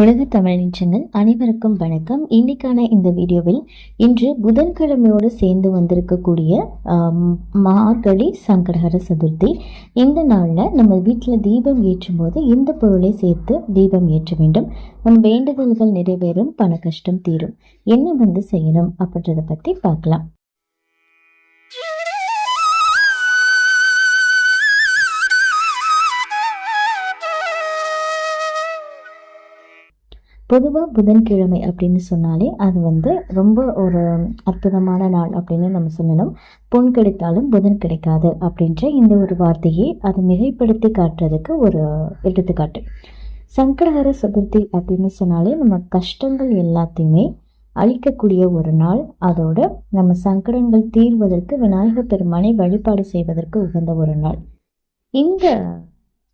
உலக தமிழ் நிச்சங்கள் அனைவருக்கும் வணக்கம். இன்னைக்கான இந்த வீடியோவில் இன்று புதன்கிழமையோடு சேர்ந்து வந்திருக்கக்கூடிய மார்கழி சங்கடஹர சதுர்த்தி. இந்த நாளில் நம்ம வீட்டில் தீபம் ஏற்றும் போது இந்த பொருளை சேர்த்து தீபம் ஏற்ற வேண்டும்? நம் வேண்டுதல்கள் நிறைவேறும் பண கஷ்டம் தீரும். என்ன வந்து செய்யணும் அப்படின்றத பற்றி பார்க்கலாம். பொதுவாக புதன்கிழமை அப்படின்னு சொன்னாலே அது வந்து ரொம்ப ஒரு அற்புதமான நாள் அப்படின்னு நம்ம சொல்லணும். பொன் கிடைத்தாலும் புதன் கிடைக்காது அப்படின்ற இந்த ஒரு வார்த்தையை அது மிகைப்படுத்தி காட்டுறதுக்கு ஒரு எடுத்துக்காட்டு. சங்கடஹர சதுர்த்தி அப்படின்னு சொன்னாலே நம்ம கஷ்டங்கள் எல்லாத்தையுமே அழிக்கக்கூடிய ஒரு நாள். அதோட நம்ம சங்கடங்கள் தீர்வதற்கு விநாயகர் பெருமானை வழிபாடு செய்வதற்கு உகந்த ஒரு நாள். இந்த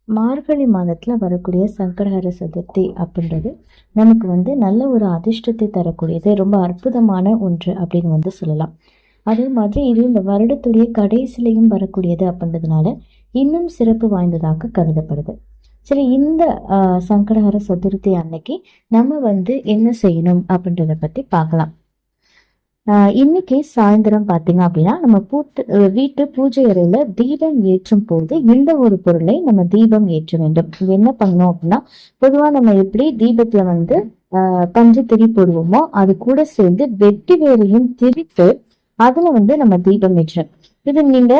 மார்கழி மாதத்தில் வரக்கூடிய சங்கடஹர சதுர்த்தி அப்படின்றது நமக்கு வந்து நல்ல ஒரு அதிர்ஷ்டத்தை தரக்கூடியது ரொம்ப அற்புதமான ஒன்று அப்படின்னு வந்து சொல்லலாம். அதே மாதிரி இது இந்த வருடத்துடைய கடைசிலையும் வரக்கூடியது அப்படின்றதுனால இன்னும் சிறப்பு வாய்ந்ததாக கருதப்படுது. சரி இந்த ஆஹ், சங்கடஹர சதுர்த்தி அன்னைக்கு நம்ம வந்து என்ன செய்யணும் அப்படின்றத பற்றி பார்க்கலாம். இன்னைக்கு சாயந்தரம் பார்த்தீங்க அப்படின்னா நம்ம பூட்டு வீட்டு பூஜை அறையில தீபம் ஏற்றும் போது இந்த ஒரு பொருளை நம்ம தீபம் ஏற்ற வேண்டும். இது என்ன பண்ணோம் அப்படின்னா பொதுவா நம்ம எப்படி தீபத்துல வந்து பஞ்சு திரி போடுவோமோ அது கூட சேர்ந்து வெட்டி வேலையும் திரித்து அதுல வந்து நம்ம தீபம் ஏற்றணும். இது நீங்க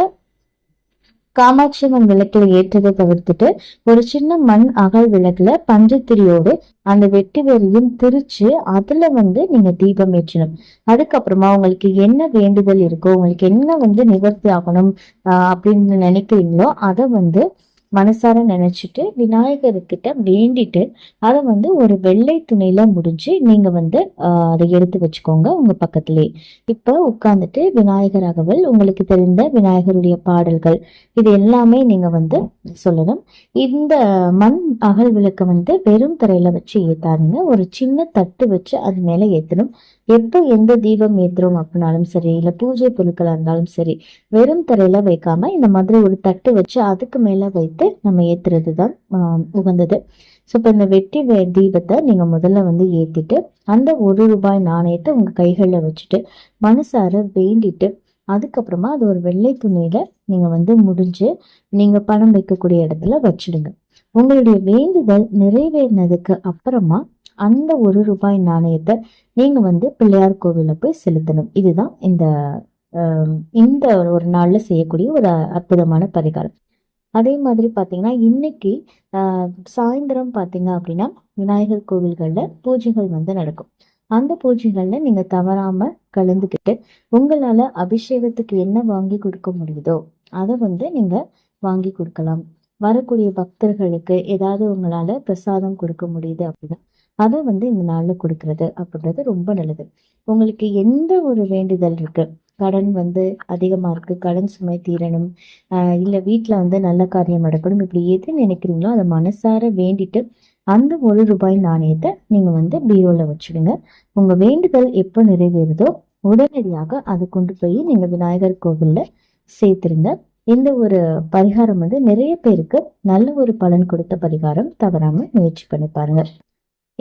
காமாட்சி அம்மன் விளக்குல ஏற்றதை தவிர்த்துட்டு ஒரு சின்ன மண் அகல் விளக்குல பஞ்சத்திரியோடு அந்த வெட்டி வெறியும் திரிச்சு அதுல வந்து நீங்க தீபம் ஏற்றணும். அதுக்கப்புறமா உங்களுக்கு என்ன வேண்டுதல் இருக்கோ உங்களுக்கு என்ன வந்து நிவர்த்தி ஆகணும் அப்படின்னு நினைக்கிறீங்களோ அதை வந்து மனசார நினைச்சிட்டு விநாயகர்கிட்ட வேண்டிட்டு அதை வந்து ஒரு வெள்ளை துணியில முடிஞ்சு நீங்க வந்து அதை எடுத்து வச்சுக்கோங்க உங்க பக்கத்திலே. இப்ப உட்கார்ந்துட்டு விநாயகர் அகவல் உங்களுக்கு தெரிந்த விநாயகருடைய பாடல்கள் இது எல்லாமே நீங்க வந்து சொல்லணும். இந்த மண் அகல் விளக்க வந்து வெறும் தரையில வச்சு ஏத்தாதீங்க. ஒரு சின்ன தட்டு வச்சு அது மேல ஏத்தணும். எப்போ எந்த தீபம் ஏத்துறோம் அப்படின்னாலும் சரி இல்ல பூஜை பொருட்களா இருந்தாலும் சரி வெறும் தரையில வைக்காம இந்த மாதிரி ஒரு தட்டு வச்சு அதுக்கு மேல வைத்து நம்ம ஏத்துறது தான் உகந்தது. ஸோ இப்போ இந்த வெட்டி வே தீபத்தை நீங்க முதல்ல வந்து ஏத்திட்டு அந்த ஒரு ரூபாய் நாணயத்தை உங்க கைகள்ல வச்சுட்டு மனசார வேண்டிட்டு அதுக்கப்புறமா அது ஒரு வெள்ளை துணியில நீங்க வந்து முடிஞ்சு நீங்க பணம் வைக்கக்கூடிய இடத்துல வச்சிடுங்க. உங்களுடைய வேண்டுதல் நிறைவேறினதுக்கு அப்புறமா அந்த ஒரு ரூபாய் நாணயத்தை நீங்க வந்து பிள்ளையார் கோவிலில் போய் செலுத்தணும். இதுதான் இந்த இந்த ஒரு நாள்ல செய்யக்கூடிய ஒரு அற்புதமான பரிகாரம். அதே மாதிரி பாத்தீங்கன்னா இன்னைக்கு ஆஹ், சாயந்தரம் பாத்தீங்க அப்படின்னா விநாயகர் கோவில்கள்ல பூஜைகள் வந்து நடக்கும். அந்த பூஜைகள்ல நீங்க தவறாம கலந்துக்கிட்டு உங்களால அபிஷேகத்துக்கு என்ன வாங்கி கொடுக்க முடியுதோ அதை வந்து நீங்க வாங்கி கொடுக்கலாம். வரக்கூடிய பக்தர்களுக்கு ஏதாவது உங்களால பிரசாதம் கொடுக்க முடியுது அப்படின்னா அதை வந்து இந்த நாளில் கொடுக்கறது அப்படின்றது ரொம்ப நல்லது. உங்களுக்கு எந்த ஒரு வேண்டுதல் இருக்கு? கடன் வந்து அதிகமாக இருக்கு கடன் சுமை தீரணும் இல்லை வீட்டில் வந்து நல்ல காரியம் நடக்கணும் இப்படி எது நினைக்கிறீங்களோ அதை மனசார வேண்டிட்டு அந்த ஒரு ரூபாய் நாணயத்தை நீங்கள் வந்து பீரோவில் வச்சுடுங்க. உங்கள் வேண்டுதல் எப்போ நிறைவேறுதோ உடனடியாக அதை கொண்டு போய் நீங்கள் விநாயகர் கோவிலில் சேர்த்துருங்க. இந்த ஒரு பரிகாரம் வந்து நிறைய பேருக்கு நல்ல ஒரு பலன் கொடுத்த பரிகாரம். தவறாமல் முயற்சி பண்ணி பாருங்க.